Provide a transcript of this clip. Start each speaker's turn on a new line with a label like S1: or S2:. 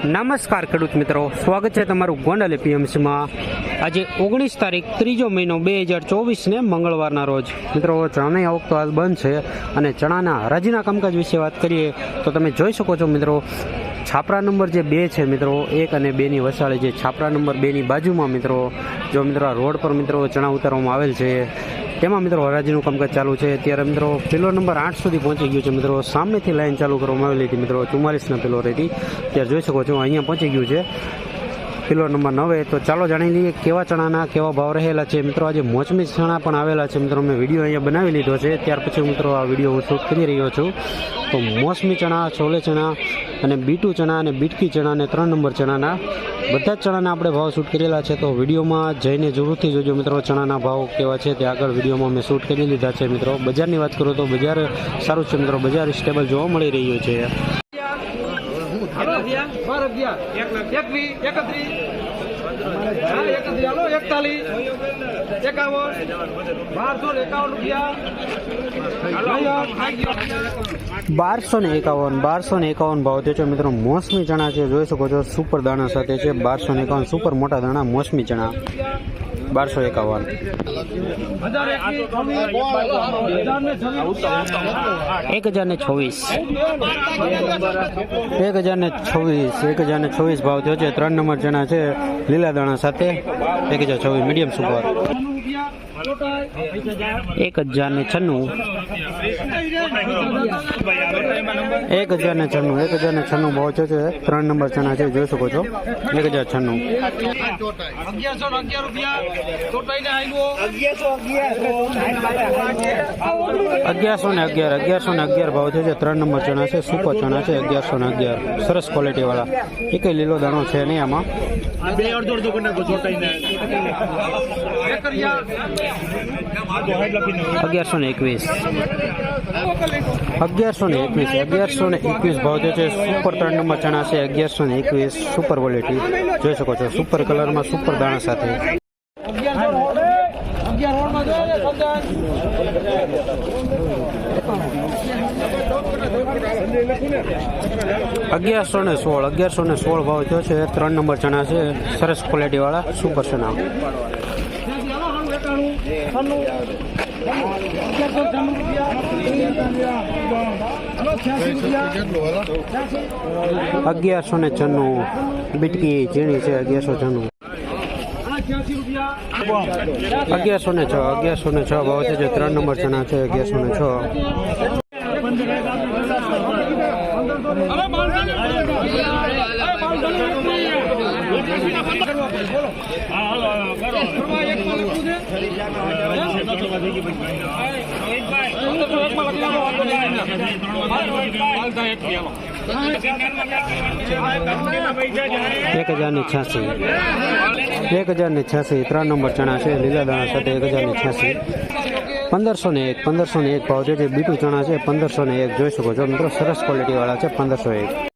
S1: નમસ્કાર ખેડૂત મિત્રો. સ્વાગત છે તમારું ગોંડલ એપીએમસીમાં. આજે ઓગણીસ તારીખ, ત્રીજો મહિનો બે હજાર ચોવીસને મંગળવારના રોજ. મિત્રો, ચણાની આવક તો હાલ બંધ છે અને ચણાના હરાજીના કામકાજ વિશે વાત કરીએ તો તમે જોઈ શકો છો મિત્રો, છાપરા નંબર જે બે છે મિત્રો, એક અને બેની વસાળે જે છાપરા નંબર બેની બાજુમાં મિત્રો, જો મિત્રો આ રોડ પર મિત્રો ચણા ઉતારવામાં આવેલ છે તેમાં મિત્રો હરાજીનું કામકાજ ચાલુ છે? ત્યારે મિત્રો પેલો નંબર આઠ સુધી પહોંચી ગયો છે મિત્રો. સામેથી લાઈન ચાલુ કરવામાં આવેલી હતી મિત્રો. ચુમ્માલીસના પેલો હતી ત્યારે જોઈ શકો છો, અહીંયા પહોંચી ગયું છે. પેલો નંબર નવે. તો ચાલો જાણી લઈએ કેવા ચણાના કેવા ભાવ રહેલા છે. મિત્રો, આજે મોસમી ચણા પણ આવેલા છે. મિત્રો, મેં વીડિયો અહીંયા બનાવી લીધો છે. ત્યાર પછી, મિત્રો, આ વીડિયો હું શૂટ કરી રહ્યો છું. તો મોસમી ચણા, છોલે ચણા અને બીટુ ચણા અને બીટકી ચણા અને ત્રણ નંબર ચણાના બધા જ ચણાના આપણે ભાવ શૂટ કરેલા છે. તો વિડીયોમાં જઈને જરૂરથી જોજો મિત્રો, ચણાના ભાવ કેવા છે તે આગળ વિડીયોમાં મેં શૂટ કરી લીધા છે. મિત્રો, બજારની વાત કરું તો બજાર સારું છે. મિત્રો, બજાર સ્ટેબલ જોવા મળી રહ્યું છે.
S2: બાર અગિયાર એકત્રીસ હા એકત્રીસ હાલો એકતાલીસ. એકાવન બારસો એકાવન રૂપિયા.
S1: બારસો ને એકાવન બારસો ને એકાવન ભાવ થયો છે મિત્રો મોસમી ચણા છે. જોઈ શકો છો સુપર દાણા સાથે છે. બારસો ને એકાવન સુપર મોટા દાણા મોસમી ચણા. બારસો એકાવન. એક હજાર ને છવ્વીસ. એક હજાર ને છવ્વીસ એક હજાર ને છવ્વીસ ભાવ થયો છે. ત્રણ નંબર ચણા છે લીલા દાણા સાથે. એક હજાર છવ્વીસ મીડિયમ સુપર એક હજાર ને છન્નું. એક હજાર ને છન્નું, એક હજાર ને છન્નું ભાવ છે ત્રણ નંબર ચણા છે, જોઈ શકો છો. એક હજાર છન્નું.
S2: અગિયારસો ને અગિયાર,
S1: અગિયારસો ને અગિયાર ભાવ છે ત્રણ નંબર ચણા છે, સુપર ચણા છે, અગિયારસો ને અગિયાર. સરસ ક્વોલિટી વાળા. એક લીલો દાણો છે નહીં આમાં. અગિયારસો ને એકવીસ. અગિયારસો ને એકવીસ, અગિયારસો ને એકવીસ ભાવ જે છે સુપર ત્રણ નંબર ચણા છે અગિયારસો ને એકવીસ સુપર ક્વોલિટી જોઈ શકો છો સુપર કલરમાં સુપર દાણા સાથે.
S2: અગિયારસો જો
S1: ને સોળ, અગિયારસો ને સોળ ભાવ થયો છે ત્રણ નંબર ચણા છે સરસ ક્વોલિટી વાળા સુપર ચણા અગિયારસો ને છન્નું બીટકી ઝીણી છે, અગિયારસો છન્નું. અગિયારસો ને છ, અગિયારસો ને છ ભાવ છે, જે ત્રણ નંબર ચણા છે, અગિયારસો ને છ. એક હજાર ને છ્યાસી. એક હજાર ને છ્યાસી, ત્રણ નંબર ચણા છે, લીલા દાણા સાથે એક હજાર ને છ્યાસી. પંદરસો ને એક, પંદરસો ને એક ભાવ છે, જે બીટું ચણા છે, પંદરસો ને એક. જોઈ શકો છો મિત્રો, સરસ ક્વોલિટી વાળા છે, પંદરસો એક.